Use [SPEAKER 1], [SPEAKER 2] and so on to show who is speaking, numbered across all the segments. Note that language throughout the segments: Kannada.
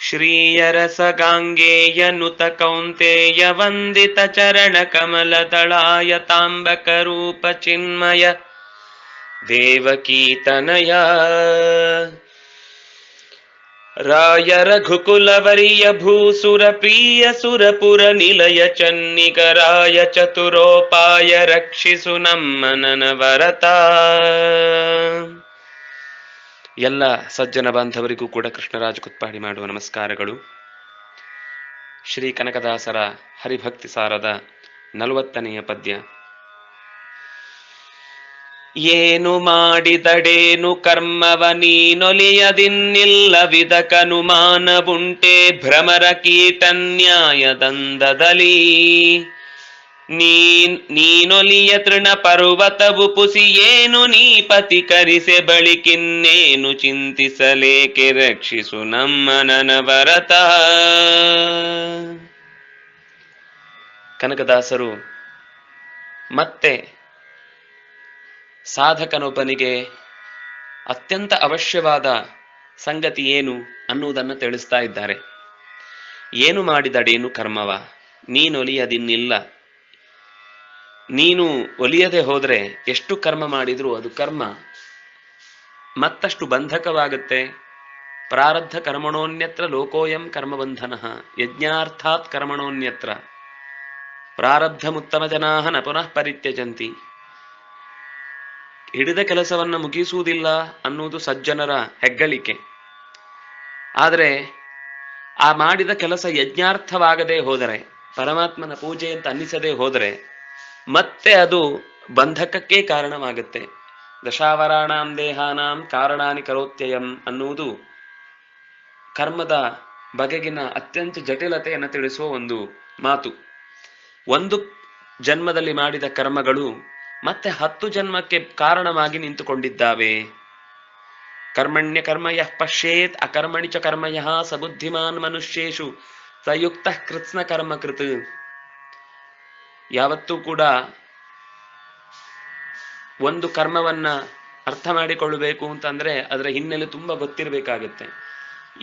[SPEAKER 1] श्रीयरसगाङ्गेयनुत कौन्तेय वन्दितचरणकमलतलाय ताम्बकरूपचिन्मय देवकीर्तनया। राय रघुकुलवर्यभूसुरप्रियसुरपुरनिलय चन्निकराय चतुरोपाय रक्षिसुनम् मनन वरता ಎಲ್ಲ ಸಜ್ಜನ ಬಾಂಧವರಿಗೂ ಕೂಡ ಕೃಷ್ಣರಾಜ ಕುತ್ಪಾಡಿ ಮಾಡುವ ನಮಸ್ಕಾರಗಳು. ಶ್ರೀ ಕನಕದಾಸರ ಹರಿಭಕ್ತಿ ಸಾರದ ನಲವತ್ತನೆಯ ಪದ್ಯ. ಏನು ಮಾಡಿದಡೇನು ಕರ್ಮವ ನೀನೊಲಿಯದಿನ್ನಿಲ್ಲವಿದಕನುಮಾನವುಂಟೆ ಭ್ರಮರ ಕೀಟನ್ಯಾಯದಂದದಲಿ ನೀನ್, ನೀನೊಲಿಯ ತೃಣ ಪರ್ವತವು ಪುಸಿ ಏನು ನೀ ಪತಿಕರಿಸೆ ಬಳಿಕಿನ್ನೇನು, ಚಿಂತಿಸಲೇಕೆ ರಕ್ಷಿಸು ನಮ್ಮ ನನವರತ. ಕನಕದಾಸರು ಮತ್ತೆ ಸಾಧಕನೊಬ್ಬನಿಗೆ ಅತ್ಯಂತ ಅವಶ್ಯವಾದ ಸಂಗತಿ ಏನು ಅನ್ನುವುದನ್ನು ತಿಳಿಸ್ತಾ ಇದ್ದಾರೆ. ಏನು ಮಾಡಿದಡೇನು ಕರ್ಮವ? ನೀನೊಲಿಯದಿನ್ನಿಲ್ಲ. ನೀನು ಒಲಿಯದೆ ಹೋದ್ರೆ ಎಷ್ಟು ಕರ್ಮ ಮಾಡಿದ್ರೂ ಅದು ಕರ್ಮ. ಮತ್ತಷ್ಟು ಬಂಧಕವಾಗುತ್ತೆ. ಪ್ರಾರಬ್ಧ ಕರ್ಮಣೋನ್ಯತ್ರ ಲೋಕೋಯಂ ಕರ್ಮಬಂಧನ ಯಜ್ಞಾರ್ಥಾತ್ ಕರ್ಮಣೋನ್ಯತ್ರ. ಪ್ರಾರಬ್ಧಮುತ್ತಮ ಜನಾಹ ನ ಪುನಃ ಪರಿತ್ಯಜಂತಿ. ಹಿಡಿದ ಕೆಲಸವನ್ನ ಮುಗಿಸುವುದಿಲ್ಲ ಅನ್ನುವುದು ಸಜ್ಜನರ ಹೆಗ್ಗಳಿಕೆ. ಆದರೆ ಆ ಮಾಡಿದ ಕೆಲಸ ಯಜ್ಞಾರ್ಥವಾಗದೆ ಹೋದರೆ, ಪರಮಾತ್ಮನ ಪೂಜೆ ಅಂತ ಅನ್ನಿಸದೆ ಹೋದರೆ ಮತ್ತೆ ಅದು ಬಂಧಕಕ್ಕೆ ಕಾರಣವಾಗುತ್ತೆ. ದಶಾವರಾಣಾಂ ದೇಹಾನಾಂ ಕಾರಣಾನಿ ಕರೋತ್ಯಯಂ ಅನ್ನುವುದು ಕರ್ಮದ ಬಗೆಗಿನ ಅತ್ಯಂತ ಜಟಿಲತೆಯನ್ನು ತಿಳಿಸುವ ಒಂದು ಮಾತು. ಒಂದು ಜನ್ಮದಲ್ಲಿ ಮಾಡಿದ ಕರ್ಮಗಳು ಮತ್ತೆ ಹತ್ತು ಜನ್ಮಕ್ಕೆ ಕಾರಣವಾಗಿ ನಿಂತುಕೊಂಡಿದ್ದಾವೆ. ಕರ್ಮಣ್ಯ ಕರ್ಮ ಯಃ ಪಶ್ಯೇತ್ ಅಕರ್ಮಣಿ ಚ ಕರ್ಮಯ ಸಬುದ್ಧಿಮಾನ್ ಮನುಷ್ಯೇಶು ಸಯುಕ್ತ ಕೃತ್ಸ್ನ ಕರ್ಮ ಕೃತ್. ಯಾವತ್ತೂ ಕೂಡ ಒಂದು ಕರ್ಮವನ್ನ ಅರ್ಥ ಮಾಡಿಕೊಳ್ಳಬೇಕು ಅಂತಂದ್ರೆ ಅದರ ಹಿನ್ನೆಲೆ ತುಂಬಾ ಗೊತ್ತಿರಬೇಕಾಗುತ್ತೆ.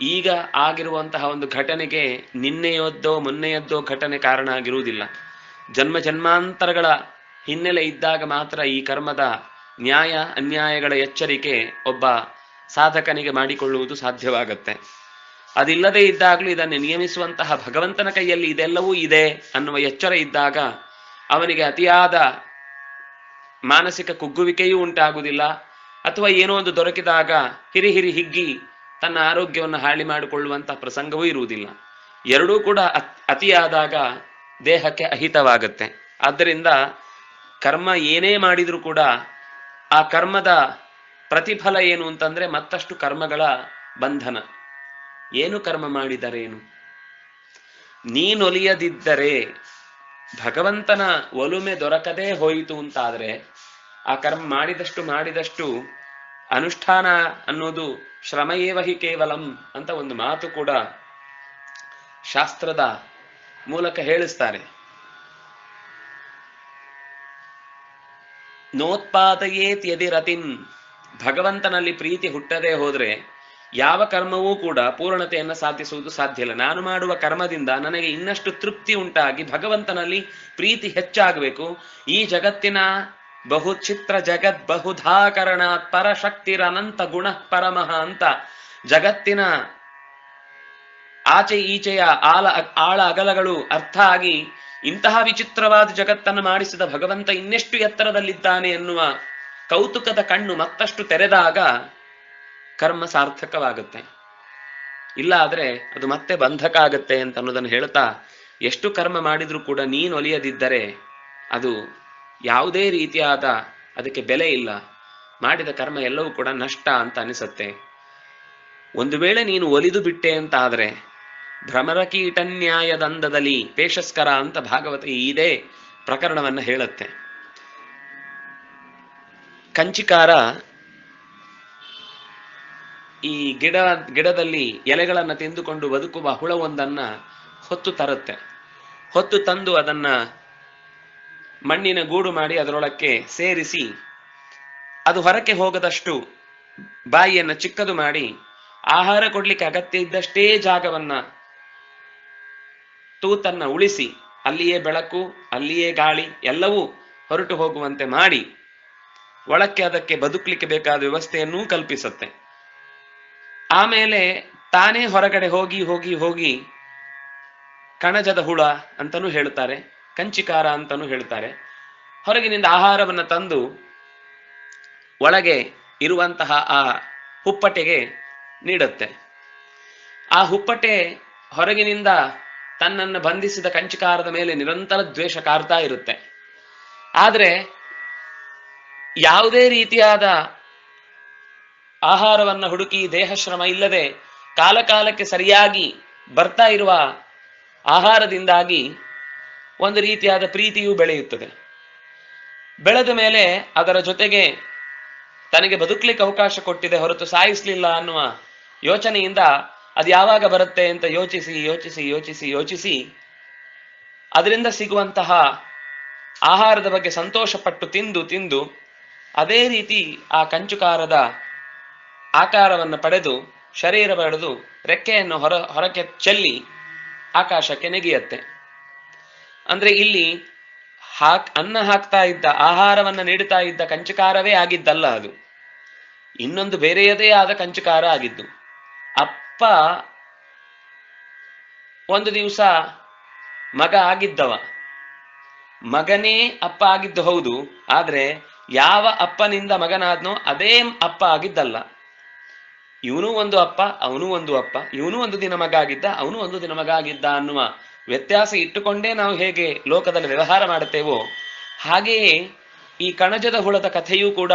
[SPEAKER 1] ಈಗ ಆಗಿರುವಂತಹ ಒಂದು ಘಟನೆಗೆ ನಿನ್ನೆಯದ್ದೋ ಮೊನ್ನೆಯದ್ದೋ ಘಟನೆ ಕಾರಣ ಆಗಿರುವುದಿಲ್ಲ. ಜನ್ಮ ಜನ್ಮಾಂತರಗಳ ಹಿನ್ನೆಲೆ ಇದ್ದಾಗ ಮಾತ್ರ ಈ ಕರ್ಮದ ನ್ಯಾಯ, ಅನ್ಯಾಯಗಳ ಎಚ್ಚರಿಕೆ ಒಬ್ಬ ಸಾಧಕನಿಗೆ ಮಾಡಿಕೊಳ್ಳುವುದು ಸಾಧ್ಯವಾಗತ್ತೆ. ಅದಿಲ್ಲದೆ ಇದ್ದಾಗಲೂ ಇದನ್ನು ನಿಯಮಿಸುವಂತಹ ಭಗವಂತನ ಕೈಯಲ್ಲಿ ಇದೆಲ್ಲವೂ ಇದೆ ಅನ್ನುವ ಎಚ್ಚರ ಇದ್ದಾಗ ಅವನಿಗೆ ಅತಿಯಾದ ಮಾನಸಿಕ ಕುಗ್ಗುವಿಕೆಯೂ ಉಂಟಾಗುವುದಿಲ್ಲ. ಅಥವಾ ಏನೋ ಒಂದು ದೊರಕಿದಾಗ ಹಿರಿ ಹಿರಿ ಹಿಗ್ಗಿ ತನ್ನ ಆರೋಗ್ಯವನ್ನು ಹಾಳಿ ಮಾಡಿಕೊಳ್ಳುವಂತಹ ಪ್ರಸಂಗವೂ ಇರುವುದಿಲ್ಲ. ಎರಡೂ ಕೂಡ ಅತಿಯಾದಾಗ ದೇಹಕ್ಕೆ ಅಹಿತವಾಗುತ್ತೆ. ಆದ್ದರಿಂದ ಕರ್ಮ ಏನೇ ಮಾಡಿದರೂ ಕೂಡ ಆ ಕರ್ಮದ ಪ್ರತಿಫಲ ಏನು ಅಂತಂದ್ರೆ ಮತ್ತಷ್ಟು ಕರ್ಮಗಳ ಬಂಧನ. ಏನು ಕರ್ಮ ಮಾಡಿದರೇನು? ನೀನೊಲಿಯದಿದ್ದರೆ ಭಗವಂತನ ಒಲುಮೆ ದೊರಕದೇ ಹೋಯಿತು ಅಂತಾದ್ರೆ ಆ ಕರ್ಮ ಮಾಡಿದಷ್ಟು ಮಾಡಿದಷ್ಟು ಅನುಷ್ಠಾನ ಅನ್ನೋದು ಶ್ರಮಯೇವ ಹಿ ಕೇವಲಂ ಅಂತ ಒಂದು ಮಾತು ಕೂಡ ಶಾಸ್ತ್ರದ ಮೂಲಕ ಹೇಳಿಸ್ತಾರೆ. ನೋತ್ಪಾದಯೇತ್ ಯದಿರತಿನ್ ಭಗವಂತನಲ್ಲಿ ಪ್ರೀತಿ ಹುಟ್ಟದೇ ಹೋದ್ರೆ ಯಾವ ಕರ್ಮವೂ ಕೂಡ ಪೂರ್ಣತೆಯನ್ನು ಸಾಧಿಸುವುದು ಸಾಧ್ಯ ಇಲ್ಲ. ನಾನು ಮಾಡುವ ಕರ್ಮದಿಂದ ನನಗೆ ಇನ್ನಷ್ಟು ತೃಪ್ತಿ ಉಂಟಾಗಿ ಭಗವಂತನಲ್ಲಿ ಪ್ರೀತಿ ಹೆಚ್ಚಾಗಬೇಕು. ಈ ಜಗತ್ತಿನ ಬಹು ಚಿತ್ರ ಜಗತ್ ಬಹುಧಾಕರಣ ಪರಶಕ್ತಿರನಂತ ಗುಣ ಪರಮಃ ಅಂತ ಜಗತ್ತಿನ ಆಚೆ ಈಚೆಯ ಆಳ ಆಳ ಅಗಲಗಳು ಅರ್ಥ ಆಗಿ ಇಂತಹ ವಿಚಿತ್ರವಾದ ಜಗತ್ತನ್ನು ಮಾಡಿಸಿದ ಭಗವಂತ ಇನ್ನೆಷ್ಟು ಎತ್ತರದಲ್ಲಿದ್ದಾನೆ ಎನ್ನುವ ಕೌತುಕದ ಕಣ್ಣು ಮತ್ತಷ್ಟು ತೆರೆದಾಗ ಕರ್ಮ ಸಾರ್ಥಕವಾಗುತ್ತೆ. ಇಲ್ಲ ಆದ್ರೆ ಅದು ಮತ್ತೆ ಬಂಧಕ ಆಗತ್ತೆ ಅಂತ ಅನ್ನೋದನ್ನು ಹೇಳ್ತಾ, ಎಷ್ಟು ಕರ್ಮ ಮಾಡಿದ್ರೂ ಕೂಡ ನೀನು ಒಲಿಯದಿದ್ದರೆ ಅದು ಯಾವುದೇ ರೀತಿಯಾದ ಅದಕ್ಕೆ ಬೆಲೆ ಇಲ್ಲ. ಮಾಡಿದ ಕರ್ಮ ಎಲ್ಲವೂ ಕೂಡ ನಷ್ಟ ಅಂತ ಅನಿಸುತ್ತೆ. ಒಂದು ವೇಳೆ ನೀನು ಒಲಿದು ಬಿಟ್ಟೆ ಅಂತ ಆದ್ರೆ ಭ್ರಮರ ಕೀಟನ್ಯಾಯದಂದದಲ್ಲಿ ಪೇಶಸ್ಕರ ಅಂತ ಭಾಗವತ ಇದೇ ಪ್ರಕರಣವನ್ನ ಹೇಳುತ್ತೆ. ಕಂಚಿಕಾರ ಈ ಗಿಡ, ಗಿಡದಲ್ಲಿ ಎಲೆಗಳನ್ನು ತಿಂದುಕೊಂಡು ಬದುಕುವ ಹುಳವೊಂದನ್ನ ಹೊತ್ತು ತರುತ್ತೆ. ಹೊತ್ತು ತಂದು ಅದನ್ನ ಮಣ್ಣಿನ ಗೂಡು ಮಾಡಿ ಅದರೊಳಕ್ಕೆ ಸೇರಿಸಿ ಅದು ಹೊರಕ್ಕೆ ಹೋಗದಷ್ಟು ಬಾಯಿಯನ್ನು ಚಿಕ್ಕದು ಮಾಡಿ ಆಹಾರ ಕೊಡ್ಲಿಕ್ಕೆ ಅಗತ್ಯ ಇದ್ದಷ್ಟೇ ಜಾಗವನ್ನ ತೂತನ್ನ ಉಳಿಸಿ ಅಲ್ಲಿಯೇ ಬೆಳಕು, ಅಲ್ಲಿಯೇ ಗಾಳಿ ಎಲ್ಲವೂ ಹೊರಟು ಹೋಗುವಂತೆ ಮಾಡಿ ಒಳಕ್ಕೆ ಅದಕ್ಕೆ ಬದುಕಲಿಕ್ಕೆ ಬೇಕಾದ ವ್ಯವಸ್ಥೆಯನ್ನೂ ಕಲ್ಪಿಸುತ್ತೆ. ಆಮೇಲೆ ತಾನೇ ಹೊರಗಡೆ ಹೋಗಿ ಹೋಗಿ ಹೋಗಿ ಕಣಜದ ಹುಳ ಅಂತಲೂ ಹೇಳ್ತಾರೆ ಕಂಚಿಕಾರ ಅಂತಲೂ ಹೇಳ್ತಾರೆ ಹೊರಗಿನಿಂದ ಆಹಾರವನ್ನು ತಂದು ಒಳಗೆ ಇರುವಂತಹ ಆ ಹುಪ್ಪಟೆಗೆ ನೀಡುತ್ತೆ. ಆ ಹುಪ್ಪಟೆ ಹೊರಗಿನಿಂದ ತನ್ನನ್ನು ಬಂಧಿಸಿದ ಕಂಚಿಕಾರದ ಮೇಲೆ ನಿರಂತರ ದ್ವೇಷ ಕಾರ್ತಾ ಇರುತ್ತೆ. ಆದರೆ ಯಾವುದೇ ರೀತಿಯಾದ ಆಹಾರವನ್ನ ಹುಡುಕಿ ದೇಹ ಶ್ರಮ ಇಲ್ಲದೆ ಕಾಲಕಾಲಕ್ಕೆ ಸರಿಯಾಗಿ ಬರ್ತಾ ಇರುವ ಆಹಾರದಿಂದಾಗಿ ಒಂದು ರೀತಿಯಾದ ಪ್ರೀತಿಯೂ ಬೆಳೆಯುತ್ತದೆ. ಬೆಳೆದ ಮೇಲೆ ಅದರ ಜೊತೆಗೆ ತನಗೆ ಬದುಕಲಿಕ್ಕೆ ಅವಕಾಶ ಕೊಟ್ಟಿದೆ ಹೊರತು ಸಾಯಿಸ್ಲಿಲ್ಲ ಅನ್ನುವ ಯೋಚನೆಯಿಂದ ಅದು ಯಾವಾಗ ಬರುತ್ತೆ ಅಂತ ಯೋಚಿಸಿ ಯೋಚಿಸಿ ಯೋಚಿಸಿ ಯೋಚಿಸಿ ಅದರಿಂದ ಸಿಗುವಂತಹ ಆಹಾರದ ಬಗ್ಗೆ ಸಂತೋಷಪಟ್ಟು ತಿಂದು ತಿಂದು ಅದೇ ರೀತಿ ಆ ಕಂಚುಕಾರದ ಆಕಾರವನ್ನು ಪಡೆದು ಶರೀರ ಪಡೆದು ರೆಕ್ಕೆಯನ್ನು ಹೊರ, ಹೊರಕ್ಕೆ ಚೆಲ್ಲಿ ಆಕಾಶಕ್ಕೆ ನೆಗೆಯತ್ತೆ. ಅಂದ್ರೆ ಇಲ್ಲಿ ಹಾಕ್, ಅನ್ನ ಹಾಕ್ತಾ ಇದ್ದ, ಆಹಾರವನ್ನ ನೀಡುತ್ತಾ ಇದ್ದ ಕಂಚುಕಾರವೇ ಆಗಿದ್ದಲ್ಲ ಅದು. ಇನ್ನೊಂದು ಬೇರೆಯದೇ ಆದ ಕಂಚುಕಾರ ಆಗಿದ್ದು. ಅಪ್ಪ ಒಂದು ದಿವಸ ಮಗ ಆಗಿದ್ದವ. ಮಗನೇ ಅಪ್ಪ ಆಗಿದ್ದು ಹೌದು, ಆದ್ರೆ ಯಾವ ಅಪ್ಪನಿಂದ ಮಗನಾದ್ನೋ ಅದೇ ಅಪ್ಪ ಆಗಿದ್ದಲ್ಲ. ಇವನು ಒಂದು ಅಪ್ಪ, ಅವನು ಒಂದು ಅಪ್ಪ, ಇವನು ಒಂದು ದಿನ ಮಗ ಆಗಿದ್ದ, ಅವನು ಒಂದು ದಿನ ಮಗ ಆಗಿದ್ದ ಅನ್ನುವ ವ್ಯತ್ಯಾಸ ಇಟ್ಟುಕೊಂಡೇ ನಾವು ಹೇಗೆ ಲೋಕದಲ್ಲಿ ವ್ಯವಹಾರ ಮಾಡುತ್ತೇವೋ, ಹಾಗೆಯೇ ಈ ಕಣಜದ ಹುಳದ ಕಥೆಯೂ ಕೂಡ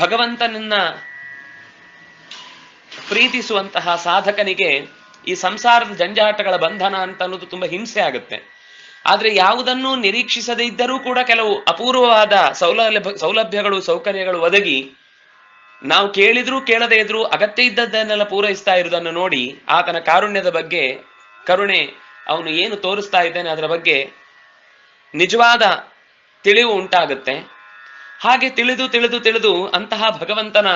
[SPEAKER 1] ಭಗವಂತನನ್ನ ಪ್ರೀತಿಸುವಂತಹ ಸಾಧಕನಿಗೆ ಈ ಸಂಸಾರದ ಜಂಜಾಟಗಳ ಬಂಧನ ಅಂತ ಅನ್ನೋದು ತುಂಬಾ ಹಿಂಸೆ ಆಗುತ್ತೆ. ಆದ್ರೆ ಯಾವುದನ್ನು ನಿರೀಕ್ಷಿಸದೇ ಇದ್ದರೂ ಕೂಡ ಕೆಲವು ಅಪೂರ್ವವಾದ ಸೌಲಭ್ಯ, ಸೌಲಭ್ಯಗಳು, ಸೌಕರ್ಯಗಳು ಒದಗಿ ನಾವು ಕೇಳಿದ್ರು, ಕೇಳದೇ ಇದ್ರು, ಅಗತ್ಯ ಇದ್ದದ್ದನ್ನೆಲ್ಲ ಪೂರೈಸ್ತಾ ಇರುವುದನ್ನು ನೋಡಿ ಆತನ ಕಾರುಣ್ಯದ ಬಗ್ಗೆ ಕರುಣೆ ಅವನು ಏನು ತೋರಿಸ್ತಾ ಇದ್ದಾನೆ ಅದರ ಬಗ್ಗೆ ನಿಜವಾದ ತಿಳಿವು ಉಂಟಾಗುತ್ತೆ. ಹಾಗೆ ತಿಳಿದು ತಿಳಿದು ತಿಳಿದು ಅಂತಹ ಭಗವಂತನ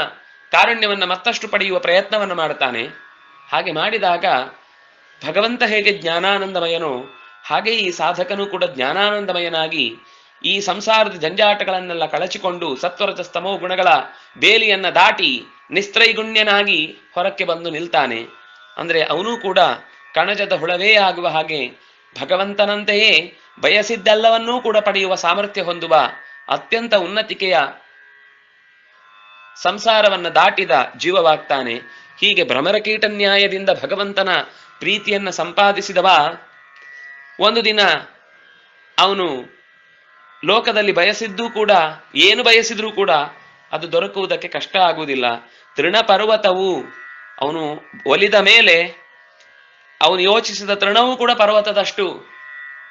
[SPEAKER 1] ಕಾರುಣ್ಯವನ್ನು ಮತ್ತಷ್ಟು ಪಡೆಯುವ ಪ್ರಯತ್ನವನ್ನು ಮಾಡ್ತಾನೆ. ಹಾಗೆ ಮಾಡಿದಾಗ ಭಗವಂತ ಹೇಗೆ ಜ್ಞಾನಾನಂದಮಯನೋ ಹಾಗೆ ಈ ಸಾಧಕನು ಕೂಡ ಜ್ಞಾನಾನಂದಮಯನಾಗಿ ಈ ಸಂಸಾರದ ಜಂಜಾಟಗಳನ್ನೆಲ್ಲ ಕಳಚಿಕೊಂಡು ಸತ್ವರಜಸ್ತಮೋ ಗುಣಗಳ ಬೇಲಿಯನ್ನ ದಾಟಿ ನಿಸ್ತ್ರೈಗುಣ್ಯನಾಗಿ ಹೊರಕ್ಕೆ ಬಂದು ನಿಲ್ತಾನೆ. ಅಂದ್ರೆ ಅವನು ಕೂಡ ಕಣಜದ ಹುಳವೇ ಆಗುವ ಹಾಗೆ ಭಗವಂತನಂತೆಯೇ ಬಯಸಿದ್ದೆಲ್ಲವನ್ನೂ ಕೂಡ ಪಡೆಯುವ ಸಾಮರ್ಥ್ಯ ಹೊಂದುವ ಅತ್ಯಂತ ಉನ್ನತಿಕೆಯ ಸಂಸಾರವನ್ನ ದಾಟಿದ ಜೀವವಾಗ್ತಾನೆ. ಹೀಗೆ ಭ್ರಮರಕೀಟ ನ್ಯಾಯದಿಂದ ಭಗವಂತನ ಪ್ರೀತಿಯನ್ನ ಸಂಪಾದಿಸಿದವ ಒಂದು ದಿನ ಅವನು ಲೋಕದಲ್ಲಿ ಬಯಸಿದ್ದೂ ಕೂಡ, ಏನು ಬಯಸಿದ್ರೂ ಕೂಡ ಅದು ದೊರಕುವುದಕ್ಕೆ ಕಷ್ಟ ಆಗುವುದಿಲ್ಲ. ತೃಣಪರ್ವತವು ಅವನು ಒಲಿದ ಮೇಲೆ ಅವನು ಯೋಚಿಸಿದ ತೃಣವೂ ಕೂಡ ಪರ್ವತದಷ್ಟು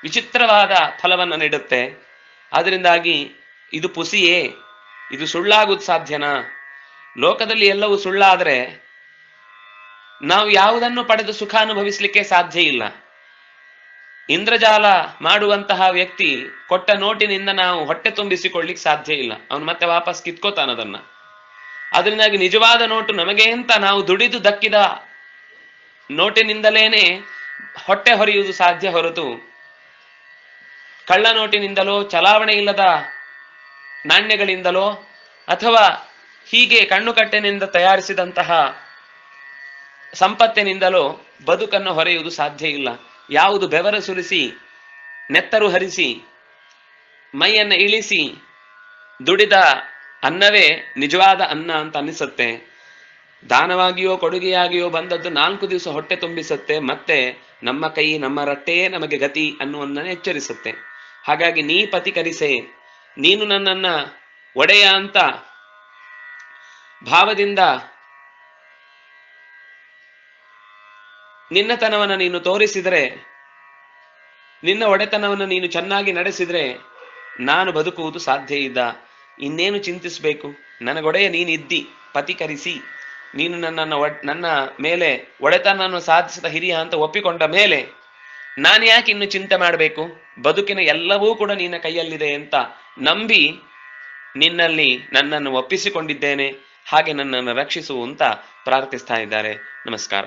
[SPEAKER 1] ವಿಚಿತ್ರವಾದ ಫಲವನ್ನು ನೀಡುತ್ತೆ. ಅದರಿಂದಾಗಿ ಇದು ಪುಸಿಯೇ, ಇದು ಸುಳ್ಳಾಗುವುದು ಸಾಧ್ಯನಾ? ಲೋಕದಲ್ಲಿ ಎಲ್ಲವೂ ಸುಳ್ಳಾದರೆ ನಾವು ಯಾವುದನ್ನು ಪಡೆದು ಸುಖ ಅನುಭವಿಸಲಿಕ್ಕೆ ಸಾಧ್ಯ ಇಲ್ಲ. ಇಂದ್ರಜಾಲ ಮಾಡುವಂತಹ ವ್ಯಕ್ತಿ ಕೊಟ್ಟ ನೋಟಿನಿಂದ ನಾವು ಹೊಟ್ಟೆ ತುಂಬಿಸಿಕೊಳ್ಳಿಕ್ ಸಾಧ್ಯ ಇಲ್ಲ. ಅವನು ಮತ್ತೆ ವಾಪಸ್ ಕಿತ್ಕೋತಾನ ಅದನ್ನ. ಅದರಿಂದಾಗಿ ನಿಜವಾದ ನೋಟು ನಮಗೆ ಅಂತ ನಾವು ದುಡಿದು ದಕ್ಕಿದ ನೋಟಿನಿಂದಲೇನೆ ಹೊಟ್ಟೆ ಹೊರೆಯುವುದು ಸಾಧ್ಯ ಹೊರತು ಕಳ್ಳ ನೋಟಿನಿಂದಲೋ, ಚಲಾವಣೆ ಇಲ್ಲದ ನಾಣ್ಯಗಳಿಂದಲೋ, ಅಥವಾ ಹೀಗೆ ಕಣ್ಣುಕಟ್ಟೆನಿಂದ ತಯಾರಿಸಿದಂತಹ ಸಂಪತ್ತಿನಿಂದಲೋ ಬದುಕನ್ನು ಹೊರೆಯುವುದು ಸಾಧ್ಯ ಇಲ್ಲ. ಯಾವುದು ಬೆವರ ಸುರಿಸಿ, ನೆತ್ತರು ಹರಿಸಿ, ಮೈಯನ್ನ ಇಳಿಸಿ, ದುಡಿದ ಅನ್ನವೇ ನಿಜವಾದ ಅನ್ನ ಅಂತ ಅನ್ನಿಸುತ್ತೆ. ದಾನವಾಗಿಯೋ ಕೊಡುಗೆಯಾಗಿಯೋ ಬಂದದ್ದು ನಾಲ್ಕು ದಿವಸ ಹೊಟ್ಟೆ ತುಂಬಿಸುತ್ತೆ, ಮತ್ತೆ ನಮ್ಮ ಕೈ, ನಮ್ಮ ರಟ್ಟೆಯೇ ನಮಗೆ ಗತಿ ಅನ್ನುವನ್ನ ಎಚ್ಚರಿಸುತ್ತೆ. ಹಾಗಾಗಿ ನೀ ಪತಿ ಕರಿಸೆ ನೀನು ನನ್ನನ್ನ ಒಡೆಯ ಅಂತ ಭಾವದಿಂದ ನಿನ್ನತನವನ್ನು ನೀನು ತೋರಿಸಿದರೆ, ನಿನ್ನ ಒಡೆತನವನ್ನು ನೀನು ಚೆನ್ನಾಗಿ ನಡೆಸಿದರೆ ನಾನು ಬದುಕುವುದು ಸಾಧ್ಯ ಇದ್ದ ಇನ್ನೇನು ಚಿಂತಿಸಬೇಕು? ನನಗೊಡೆಯ ನೀನಿದ್ದಿ, ಪತಿಕರಿಸಿ. ನೀನು ನನ್ನನ್ನು ನನ್ನ ಮೇಲೆ ಒಡೆತನವನ್ನು ಸಾಧಿಸಿದ ಹಿರಿಯ ಅಂತ ಒಪ್ಪಿಕೊಂಡ ಮೇಲೆ ನಾನು ಯಾಕೆ ಇನ್ನು ಚಿಂತೆ ಮಾಡಬೇಕು? ಬದುಕಿನ ಎಲ್ಲವೂ ಕೂಡ ನಿನ್ನ ಕೈಯಲ್ಲಿದೆ ಅಂತ ನಂಬಿ ನಿನ್ನಲ್ಲಿ ನನ್ನನ್ನು ಒಪ್ಪಿಸಿಕೊಂಡಿದ್ದೇನೆ. ಹಾಗೆ ನನ್ನನ್ನು ರಕ್ಷಿಸು ಅಂತ ಪ್ರಾರ್ಥಿಸ್ತಾ ಇದ್ದಾರೆ. ನಮಸ್ಕಾರ.